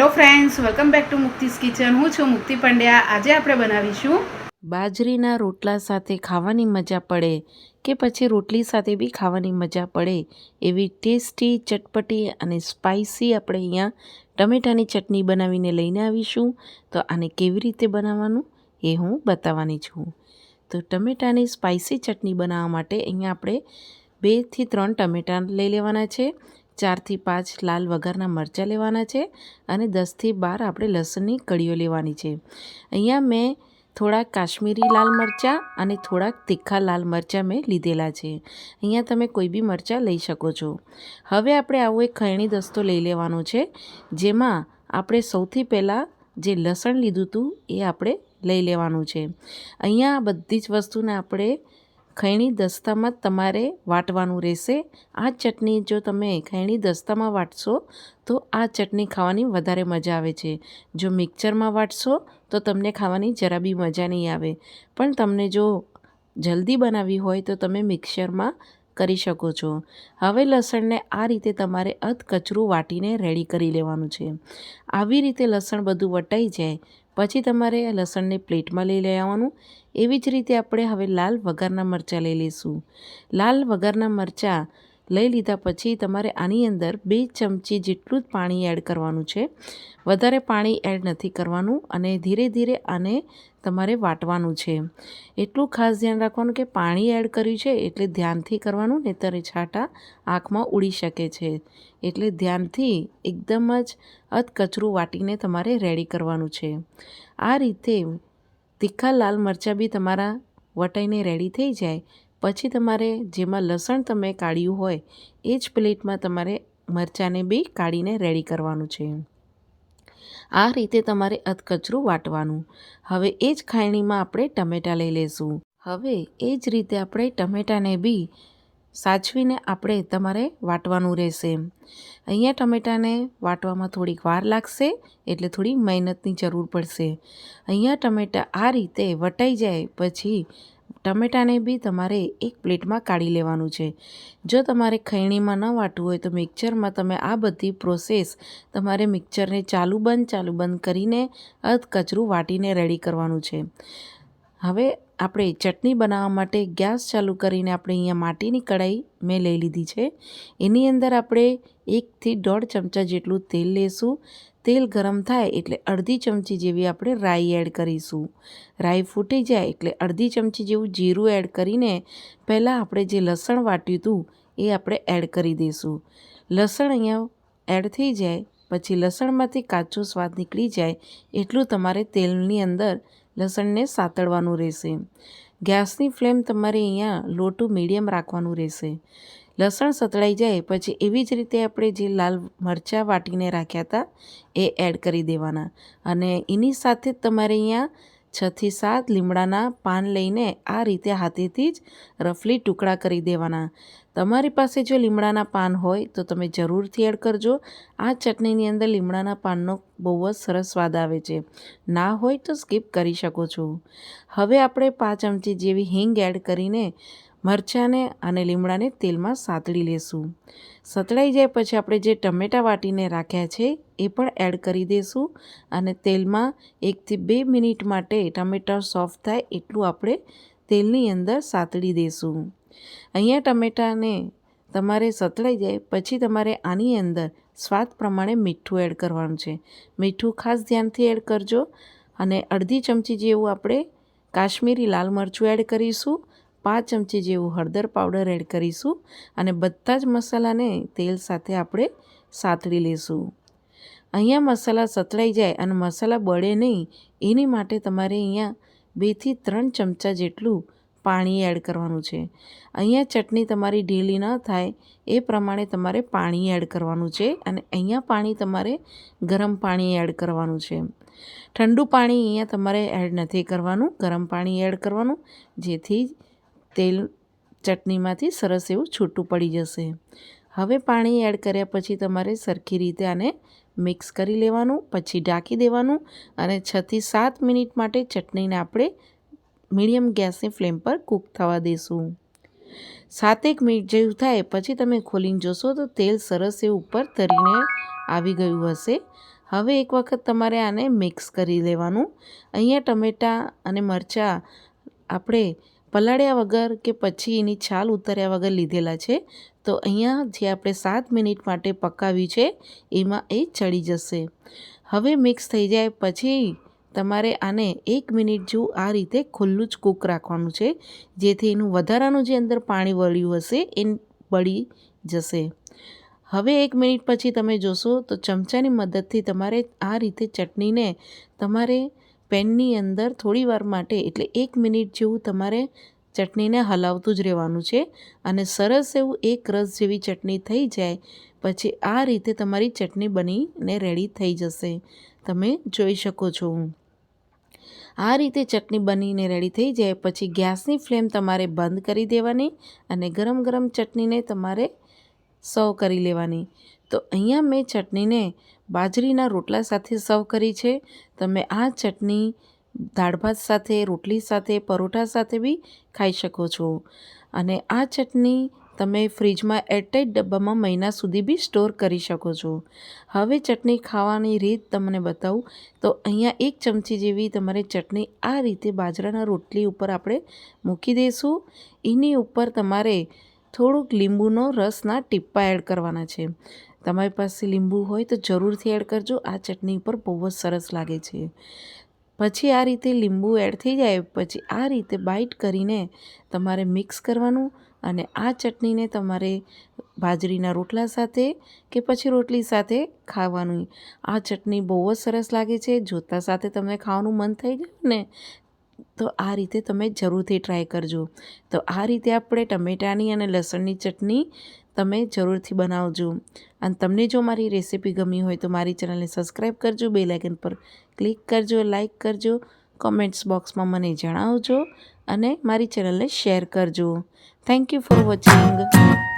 Hello friends, welcome back to Mukti's kitchen. હું છું મુક્તિ પંડ્યા. આજે આપણે બનાવીશું બાજરીના રોટલા સાથે ખાવાની મજા પડે કે પછી રોટલી સાથે બી ખાવાની મજા પડે એવી ટેસ્ટી, ચટપટી અને સ્પાઇસી આપણે અહીંયા ટમેટાની ચટણી બનાવીને લઈને આવીશું. તો આને કેવી રીતે બનાવવાનું એ હું બતાવવાની છું. તો ટમેટાની સ્પાઇસી ચટણી બનાવવા માટે અહીંયા આપણે બેથી ત્રણ ટમેટાં લઈ લેવાના છે. ચારથી પાંચ લાલ વઘારના મરચાં લેવાના છે અને દસથી બાર આપણે લસણની કળીઓ લેવાની છે. અહીંયા મેં થોડાક કાશ્મીરી લાલ મરચાં અને થોડાક તીખા લાલ મરચાં મેં લીધેલા છે. અહીંયા તમે કોઈ બી મરચાં લઈ શકો છો. હવે આપણે આવો એક ખૈણી દસ્તો લઈ લેવાનો છે, જેમાં આપણે સૌથી પહેલાં જે લસણ લીધું હતું એ આપણે લઈ લેવાનું છે. અહીંયા આ બધી જ વસ્તુને આપણે ખૈણી દસ્તામાં જ તમારે વાટવાનું રહેશે. આ ચટણી જો તમે ખૈણી દસ્તામાં વાટશો, તો આ ચટણી ખાવાની વધારે મજા આવે છે. જો મિક્સરમાં વાટશો, તો તમને ખાવાની જરા બી મજા નહીં આવે. પણ તમને જો જલ્દી બનાવવી હોય, તો તમે મિક્સરમાં કરી શકો છો. હવે લસણને આ રીતે તમારે અધ કચરું વાટીને રેડી કરી લેવાનું છે. આવી રીતે લસણ બધું વટાઈ જાય. પછી તમારે લસણને પ્લેટમાં લઈ લઈ આવવાનું. એવી જ રીતે આપણે હવે લાલ વઘારના મરચાં લઈ લઈશું. લાલ વઘારના મરચાં લઈ લીધા પછી તમારે આની અંદર બે ચમચી જેટલું જ પાણી એડ કરવાનું છે. વધારે પાણી એડ નથી કરવાનું અને ધીરે ધીરે આને તમારે વાટવાનું છે. એટલું ખાસ ધ્યાન રાખવાનું કે પાણી એડ કર્યું છે એટલે ધ્યાનથી કરવાનું, નહીંતર છાંટા આંખમાં ઉડી શકે છે. એટલે ધ્યાનથી એકદમ જ અધકચરું વાટીને તમારે રેડી કરવાનું છે. આ રીતે તીખા લાલ મરચાં બી તમારા વટાઈને રેડી થઈ જાય પછી તમારે જેમાં લસણ તમે કાઢ્યું હોય, એ જ પ્લેટમાં તમારે મરચાંને બી કાઢીને રેડી કરવાનું છે. આ રીતે તમારે અધકચરું વાટવાનું. હવે એ જ ખાયણીમાં આપણે ટમેટાં લઈ લઈશું હવે એ જ રીતે આપણે ટમેટાને બી સાચવીને આપણે તમારે વાટવાનું રહેશે. અહીંયા ટમેટાને વાટવામાં થોડીક વાર લાગશે, એટલે થોડી મહેનતની જરૂર પડશે. અહીંયા ટમેટાં આ રીતે વટાઈ જાય, પછી ટમેટાને બી તમારે એક પ્લેટમાં કાઢી લેવાનું છે. જો તમારે ખૈણીમાં ન વાટવું હોય તો મિક્સરમાં તમે આ બધી પ્રોસેસ તમારે મિક્સરને ચાલુ બંધ ચાલુ બંધ કરીને અધ કચરું વાટીને રેડી કરવાનું છે. હવે આપણે ચટણી બનાવવા માટે ગેસ ચાલુ કરીને આપણે અહીંયા માટીની કઢાઈ મેં લઈ લીધી છે. એની અંદર આપણે એકથી દોઢ ચમચા જેટલું તેલ લેશું. તેલ ગરમ થાય એટલે અડધી ચમચી જેવી આપણે રાઈ એડ કરીશું. રાઈ ફૂટી જાય એટલે અડધી ચમચી જેવું જીરું એડ કરીને પહેલાં આપણે જે લસણ વાટ્યું હતું એ આપણે એડ કરી દઈશું. લસણ અહીંયા એડ થઈ જાય, પછી લસણમાંથી કાચો સ્વાદ નીકળી જાય એટલું તમારે તેલની અંદર લસણને સાતળવાનું રહેશે. ગેસની ફ્લેમ તમારે અહીંયા લો ટુ મીડિયમ રાખવાનું રહેશે. લસણ સતળાઈ જાય પછી એવી જ રીતે આપણે જે લાલ મરચાં વાટીને રાખ્યા હતા, એ એડ કરી દેવાના. અને એની સાથે જ તમારે અહીંયા છથી સાત લીમડાના પાન લઈને આ રીતે હાથેથી જ રફલી ટુકડા કરી દેવાના. તમારી પાસે જો લીમડાના પાન હોય, તો તમે જરૂરથી એડ કરજો. આ ચટણીની અંદર લીમડાના પાનનો બહુ જ સરસ સ્વાદ આવે છે. ના હોય તો સ્કીપ કરી શકો છો. હવે આપણે પાંચ ચમચી જેવી હિંગ એડ કરીને મરચાંને અને લીમડાને તેલમાં સાતળી લેશું. સતળાઈ જાય પછી આપણે જે ટમેટાં વાટીને રાખ્યા છે એ પણ એડ કરી દઈશું અને તેલમાં એકથી બે મિનિટ માટે ટમેટાં સોફ્ટ થાય એટલું આપણે તેલની અંદર સાતળી દઈશું અહીંયા ટમેટાને તમારે સતળાઈ જાય પછી તમારે આની અંદર સ્વાદ પ્રમાણે મીઠું એડ કરવાનું છે. મીઠું ખાસ ધ્યાનથી એડ કરજો અને અડધી ચમચી જેવું આપણે કાશ્મીરી લાલ મરચું એડ કરીશું પાંચ ચમચી જેવું હળદર પાવડર એડ કરીશું અને બધા જ મસાલાને તેલ સાથે આપણે સાતળી લઈશું અહીંયા મસાલા સતળાઈ જાય અને મસાલા બળે નહીં, એની માટે તમારે અહીંયા બેથી ત્રણ ચમચા જેટલું પાણી એડ કરવાનું છે. અહીંયા ચટણી તમારી ઢીલી ન થાય, એ પ્રમાણે તમારે પાણી એડ કરવાનું છે અને અહીંયા પાણી તમારે ગરમ પાણી એડ કરવાનું છે. ઠંડુ પાણી અહીંયા તમારે એડ નથી કરવાનું, ગરમ પાણી એડ કરવાનું, જેથી તેલ ચટણીમાંથી સરસ એવું છૂટું પડી જશે. હવે પાણી એડ કર્યા પછી તમારે સરખી રીતે આને મિક્સ કરી લેવાનું, પછી ઢાંકી દેવાનું અને છથી સાત મિનિટ માટે ચટણીને આપણે મીડિયમ ગેસની ફ્લેમ પર કૂક થવા દઈશું સાતેક મિનિટ જેવું થાય પછી તમે ખોલીને જોશો તો તેલ સરસ એવું ઉપર તરીને આવી ગયું હશે. હવે એક વખત તમારે આને મિક્સ કરી લેવાનું. અહીંયા ટમેટાં અને મરચાં આપણે પલાળ્યા વગર કે પછી એની છાલ ઉતાર્યા વગર લીધેલા છે, તો અહીંયા જે આપણે સાત મિનિટ માટે પકાવ્યું છે, એમાં એ ચડી જશે. હવે મિક્સ થઈ જાય, પછી તમારે આને એક મિનિટ જેવું આ રીતે ખુલ્લું જ કૂક રાખવાનું છે, જેથી એનું વધારાનું જે અંદર પાણી વળ્યું હશે, એ બળી જશે. હવે એક મિનિટ પછી તમે જોશો તો ચમચાની મદદથી તમારે આ રીતે ચટણીને તમારે પેનની અંદર થોડી વાર માટે, એટલે એક મિનિટ જેવું તમારે ચટણીને હલાવતું જ રહેવાનું છે. અને સરસ એવું એક રસ જેવી ચટણી થઈ જાય, પછી આ રીતે તમારી ચટણી બનીને રેડી થઈ જશે. તમે જોઈ શકો છો. આ રીતે ચટણી બનીને રેડી થઈ જાય, પછી ગેસની ફ્લેમ તમારે બંધ કરી દેવાની અને ગરમ ગરમ ચટણીને તમારે સર્વ કરી લેવાની. તો અહીંયા મેં ચટણીને બાજરીના રોટલા સાથે સર્વ કરી છે. તમે આ ચટણી દાળ ભાત સાથે, રોટલી સાથે, પરોઠા સાથે બી ખાઈ શકો છો. અને આ ચટણી તમે ફ્રીજમાં એરટાઈટ ડબ્બામાં મહિના સુધી બી સ્ટોર કરી શકો છો. હવે ચટણી ખાવાની રીત તમને બતાવું. તો અહીંયા એક ચમચી જેવી તમારે ચટણી આ રીતે બાજરાના રોટલી ઉપર આપણે મૂકી દઈશું. એની ઉપર તમારે થોડુંક લીંબુનો રસના ટીપ્પા એડ કરવાના છે. તમારી પાસે લીંબુ હોય તો જરૂરથી એડ કરજો. આ ચટણી ઉપર બહુ જ સરસ લાગે છે. પછી આ રીતે લીંબુ એડ થઈ જાય, પછી આ રીતે બાઈટ કરીને તમારે મિક્સ કરવાનું અને આ ચટણીને તમારે બાજરીના રોટલા સાથે કે પછી રોટલી સાથે ખાવાનું. આ ચટણી બહુ જ સરસ લાગે છે. જોતા સાથે તમને ખાવાનું મન થઈ જાય ને, તો આ રીતે તમે જરૂરથી ટ્રાય કરજો. તો આ રીતે આપણે ટમેટાની અને લસણની ચટણી તમે જરૂરથી બનાવજો. અને તમને જો મારી રેસીપી ગમી હોય તો મારી ચેનલને સબસ્ક્રાઈબ કરજો, બે લાઇકન પર ક્લિક કરજો, લાઇક કરજો, કોમેન્ટ્સ બોક્સમાં મને જણાવજો અને મારી ચેનલને શેર કરજો. Thank you for watching